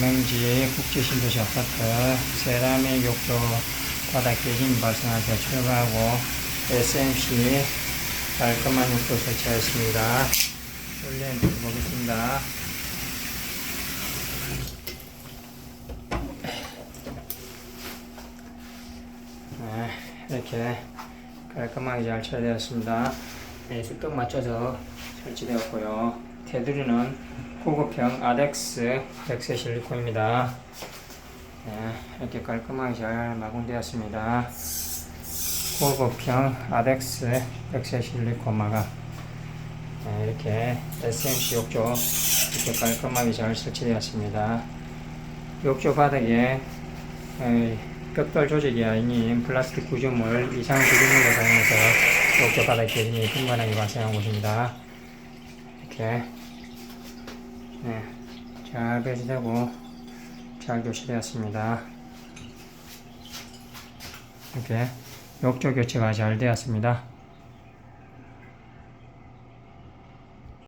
명지 국제신도시 아파트 세라믹 욕조 바닥 깨짐 발생해서 철거하고 SMC 깔끔한 욕조 설치하였습니다. 올려 보겠습니다. 네, 이렇게 깔끔하게 잘 처리되었습니다. 네, 쑥떡 맞춰서 설치되었고요. 테두리는 고급형 아덱스 백세 실리콘입니다. 네, 이렇게 깔끔하게 잘 마감되었습니다. 고급형 아덱스 백세 실리콘 마감. 네, 이렇게 SMC 욕조 이렇게 깔끔하게 잘 설치되었습니다. 욕조 바닥에 에, 벽돌 조직이 아닌 플라스틱 구조물 이상 구조물을 사용해서 욕조 바닥 개진이頻繁하게 발생한 곳입니다. 이렇게 네, 잘 배치되고 잘 교체되었습니다. 이렇게 욕조 교체가 잘 되었습니다.